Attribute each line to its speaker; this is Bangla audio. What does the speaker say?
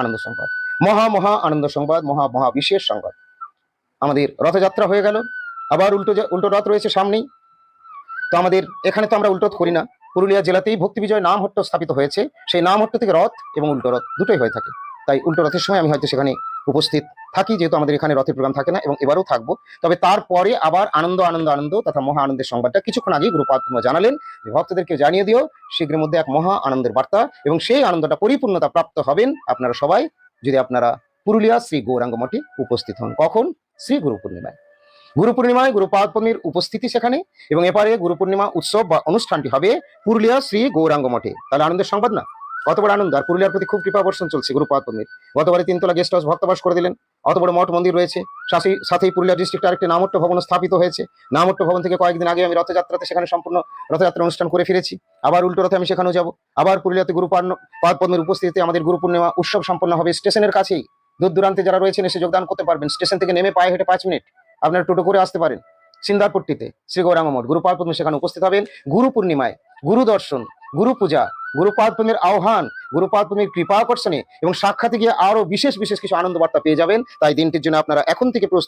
Speaker 1: আনন্দ সংবাদ। মহা মহা আনন্দ সংবাদ, মহা মহা বিশেষ সংবাদ। আমাদের রথযাত্রা হয়ে গেল, আবার উল্টো উল্টো রথ রয়েছে সামনেই। তো আমাদের, এখানে তো আমরা উল্টো করি না। পুরুলিয়া জেলাতেই ভক্তি বিজয় নাম হট্ট স্থাপিত হয়েছে। সেই নাম হট্ট থেকে রথ এবং উল্টো রথ দুটোই হয়ে থাকে। তাই উল্টো রথের সময় আমি হয়তো সেখানে উপস্থিত থাকি, যেহেতু আমাদের এখানে রথের প্রোগ্রাম থাকে না, এবং এবারও থাকব। তবে তারপরে আবার আনন্দ আনন্দ আনন্দ তথা মহা আনন্দের সংবাদটা কিছুক্ষণ আগে গুরুপাদ জানালেন। যে ভক্তদেরকে জানিয়ে দিও শীঘ্রের মধ্যে এক মহা আনন্দের বার্তা, এবং সেই আনন্দটা পরিপূর্ণতা প্রাপ্ত হবেন আপনারা সবাই, যদি আপনারা পুরুলিয়া শ্রী গৌরাঙ্গ মঠে উপস্থিত হন। কখন? শ্রী গুরু পূর্ণিমায়। গুরু পূর্ণিমায় গুরুপাদ পূর্ণির উপস্থিতি সেখানে, এবং এপারে গুরু পূর্ণিমা উৎসব বা অনুষ্ঠানটি হবে পুরুলিয়া শ্রী গৌরাঙ্গ মঠে। তাহলে আনন্দের সংবাদ না? কত বড় আনন্দ! আর পুরুলিয়ার প্রতি খুব কৃপা বর্ষণ চলছে গুরুপাদ পূর্ণির গতবারে তিনতলা গেস্ট হাউস ভক্তবাস করে দিলেন। অত বড় মঠ মন্দির রয়েছে। সাথেই সাথেই পুরুলিয়া ডিস্ট্রিক্টে আরেকটি নামট্য ভবন স্থাপিত হয়েছে। নামট্য ভবন থেকে কয়েকদিন আগে আমি রথযাত্রাতে সেখানে সম্পূর্ণ রথযাত্রা অনুষ্ঠান করে ফিরেছি। আবার উল্টো রথে আমি সেখানেও যাব। আবার পুরুলিয়াতে গুরু পাদ পাদ পদ্মের উপস্থিতিতে আমাদের গুরু পূর্ণিমা উৎসব সম্পন্ন হবে স্টেশনের কাছেই। দূর দূরান্তে যারা রয়েছেন এসে যোগদান করতে পারবেন। স্টেশন থেকে নেমে পায়ে হেঁটে পাঁচ মিনিট আপনারা টোটো করে আসতে পারেন। সিন্দারপট্টিতে শ্রী গৌরাঙ্গ মঠ। গুরুপাদ পদ্ম সেখানে উপস্থিত হবেন। গুরু পূর্ণিমায় গুরু দর্শন, গুরু পূজা গুরুপাদ পদ্মের আহ্বান গুরুপাদ পদ্মের কৃপা আকর্ষণে এবং সাক্ষাৎ গিয়ে আরও বিশেষ বিশেষ কিছু আনন্দ বার্তা পেয়ে যাবেন। তাই দিনটির জন্য আপনারা এখন থেকে প্রস্তুত